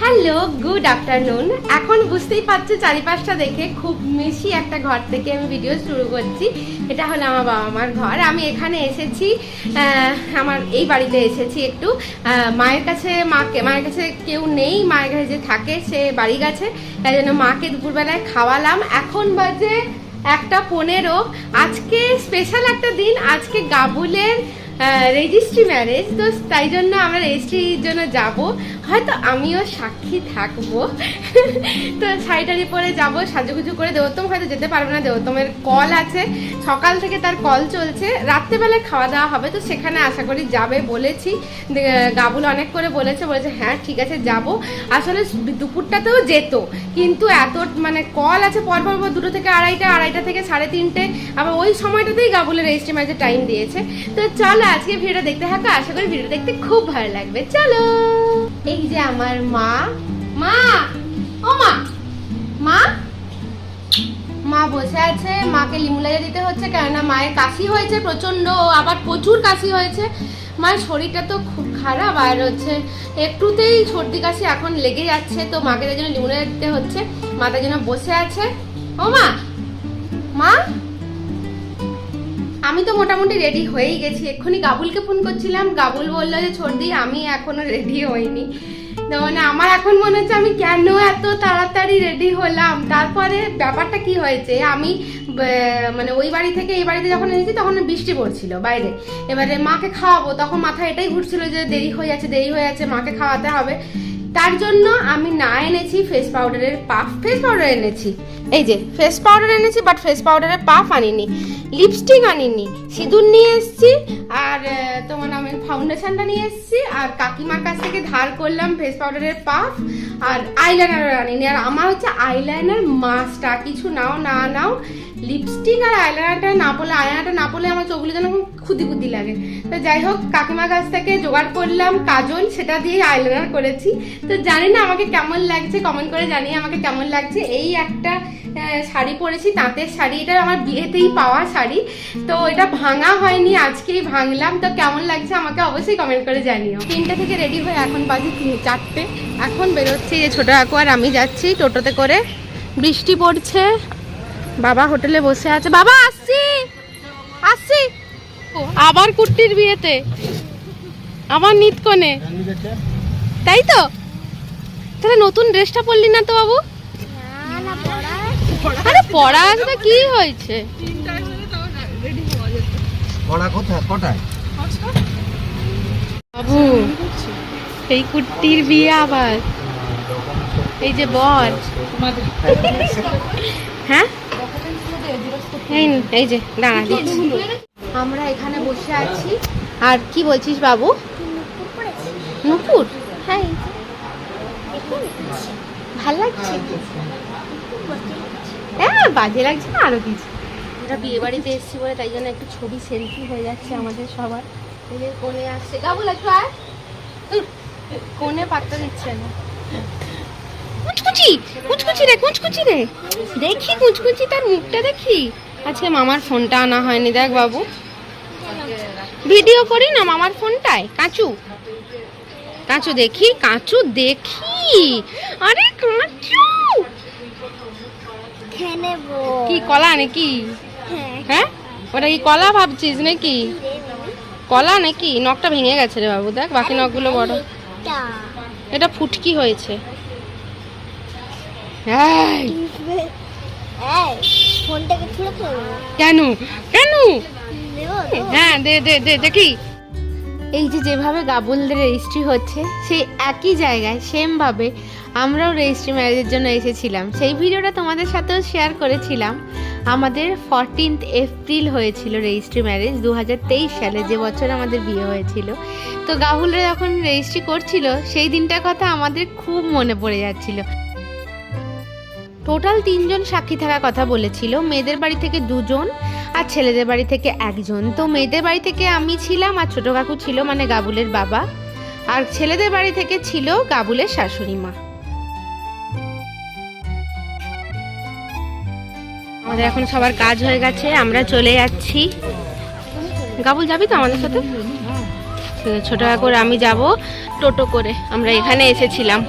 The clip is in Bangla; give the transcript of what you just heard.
Hello, good afternoon. এখন বুঝতেই পারছ চারিপাশটা দেখে খুব মেশি একটা ঘর থেকে আমি ভিডিও শুরু করছি। এটা হলো আমার বাবা মার ঘর। আমি এখানে এসেছি আমার এই বাড়িতে এসেছি একটু। মায়ের কাছে মাকে, মায়ের কাছে কেউ নেই, মায়ের কাছে যে থাকে সে বাড়ি গেছে। তাই জন্য মাকে দুপুরবেলায় খাওয়ালাম। এখন বাজে একটা পনেরো। আজকে স্পেশাল একটা দিন, আজকে গাবুলের রেজিস্ট্রি ম্যারেজ তো তাই জন্য আমরা রেজিস্ট্রির জন্য যাব। হয়তো আমিও সাক্ষী থাকব। তো শাড়িটারি পরে যাব, সাজুগুজু করে দেবতম হয়তো যেতে পারবে না দেবতমের কল আছে। সকাল থেকে তার কল চলছে, রাত্রেবেলায় খাওয়া দাওয়া হবে, তো সেখানে আশা করি যাবে বলেছি। গাবুল অনেক করে বলেছে বলেছে হ্যাঁ ঠিক আছে, যাব। আসলে দুপুরটাতেও যেত, কিন্তু এত মানে কল আছে পর পর পর দুটো থেকে আড়াইটা আড়াইটা থেকে সাড়ে তিনটে, আবার ওই সময়টাতেই গাবুলের রেজিস্ট্রি ম্যাচের টাইম দিয়েছে। তো চলো আজকে ভিডিওটা দেখতে থাকো, আশা করি ভিডিও দেখতে খুব ভালো লাগবে। চলো। এই যে আমার মা। মা! ও মা! মা? মা বসে আছে, মাকে লিমু লিমুলাইয়া দিতে হচ্ছে, কেননা মায়ের কাশি হয়েছে প্রচণ্ড আবার প্রচুর কাশি হয়েছে। মায়ের শরীরটা তো খুব খারাপ, আর হচ্ছে একটুতেই সর্দি কাশি এখন লেগে যাচ্ছে, তো মাকে তার জন্য লিমু লিমুলাইয়া দিতে হচ্ছে। মা তাই জন্য বসে আছে। ও মা! মা! আমি তো মোটামুটি রেডি হয়েই গেছি। এক্ষুনি গাবুলকে ফোন করছিলাম। গাবুল বলল যে সর্দি আমি এখনও রেডি হইনি। মানে আমার এখন মনে হচ্ছে আমি কেন এত তাড়াতাড়ি রেডি হলাম? তারপরে ব্যাপারটা কি হয়েছে? আমি মানে ওই বাড়ি থেকে এই বাড়িতে যখন এসেছি, তখন বৃষ্টি পড়ছিল বাইরে। এবারে মাকে খাওয়াবো। তখন মাথায় এটাই ঘুরছিল যে, দেরি হয়ে যাচ্ছে, দেরি হয়ে যাচ্ছে, মাকে খাওয়াতে হবে। তার জন্য আমি না এনেছি ফেস পাউডারের পাফ ফেস পাউডার এনেছি। এই যে ফেস পাউডার এনেছি বাট ফেস পাউডারের পাফ আনিনি। লিপস্টিক আনিনি। সিঁদুর নিয়ে এসেছি ফাউন্ডেশনটা নিয়ে এসেছি, আর কাকিমার কাছ থেকে ধার করলাম ফেস পাউডারের পাফ আর আইলাইনার আনিনি। আর আমার হচ্ছে আইলাইনার মাস্টটা কিছু নাও, না নাও লিপস্টিক আর আইলাইনারটা না পড়লে আইলাইনারটা না পড়লে আমার চোখগুলো যেন খুদি খুদি লাগে। তো যাই হোক, কাকিমার কাছ থেকে জোগাড় করলাম কাজল, সেটা দিয়ে আইলাইনার করেছি। তো জানি না আমাকে কেমন লাগছে কমেন্ট করে জানিয়ে আমাকে কেমন লাগছে। এই একটা শাড়ি পরেছি, তাঁতের শাড়ি। এটা আমার বিয়েতেই পাওয়া শাড়ি। তো এটা ভাঙা হয়নি, আজকেই ভাঙলাম। তো কেমন লাগছে আমাকে অবশ্যই কমেন্ট করে জানিও। তিনটে থেকে রেডি হয়ে এখন বাজে চারটে। এখন বেরোচ্ছি যে ছোটো কাকু আর আমি যাচ্ছি টোটোতে করে। বৃষ্টি পড়ছে। বাবা হোটেলে বসে আছে। বাবা, আসছি! আসছি! আবার কুর্তির বিয়েতে। আবার নিত কোণে তাই তো? তাহলে নতুন ড্রেসটা পরলি না তো বাবু? আরে পড়া আসবে কি হয়েছে? কড়া কোথায়? কটায় বাবু এই কুট্টির বিয়ে আবার। এই যে বর। হ্যাঁ? এই এই যে দাঁড়া দিচ্ছি আমরা এখানে বসে আছি। আর কি বলছিস বাবু? নুপুর? হ্যাঁ এই ভালো লাগছে? হ্যাঁ বাজে লাগছে না আরও কিছু? আমরা বিয়ে বাড়িতে এসেছি বলে তাই জন্য একটু ছবি সেলফি হয়ে যাচ্ছে আমাদের সবার। যে আসছে। গাবুল একটু আয় উহ, পাত্তা দিচ্ছে না। কুচকুচি কুচকুচি রে কুচকুচি রে। দেখি কুচকুচি তার মুখটা দেখি। আজকে মামার ফোনটা আনা হয়নি দেখ বাবু। ভিডিও করি না মামার ফোনটায়? কাঁচু। কাঁচু দেখি কাঁচু দেখি। আরে কাঁচু! খেয়ে নেব কি কলা নাকি? হ্যাঁ। হ্যাঁ? ওটা কি কলা ভাবছিস নাকি? কলা নাকি? নখটা ভেঙে গেছে রে বাবু দেখ বাকি নখগুলো বড়। এটা ফুটকি হয়েছে। কেন? কেন? হ্যাঁ দে দে দে দেখি। এই যে যেভাবে গাবুলদের রেজিস্ট্রি হচ্ছে, সেই একই জায়গায় সেমভাবে আমরাও রেজিস্ট্রি ম্যারেজের জন্য এসেছিলাম। সেই ভিডিওটা তোমাদের সাথেও শেয়ার করেছিলাম। আমাদের ফরটিন্থ এপ্রিল হয়েছিল রেজিস্ট্রি ম্যারেজ দু হাজার তেইশ সালে যে বছর আমাদের বিয়ে হয়েছিল। তো গাহুলরা যখন রেজিস্ট্রি করছিল, সেই দিনটার কথা আমাদের খুব মনে পড়ে যাচ্ছিল। টোটাল তিনজন সাক্ষী থাকার কথা বলেছিল। মেয়েদের বাড়ি থেকে দুজন আর ছেলেদের বাড়ি থেকে একজন। তো মেয়েদের বাড়ি থেকে আমি ছিলাম আর ছোটো কাকু ছিল মানে গাবুলের বাবা। আর ছেলেদের বাড়ি থেকে ছিল গাবুলের শাশুড়ি মা। আমাদের এখন সবার কাজ হয়ে গেছে, আমরা চলে যাচ্ছি। গাবুল, যাবি তো আমাদের সাথে? ছোট কাকুর আমি যাব টোটো করে, আমরা এখানে এসেছিলাম।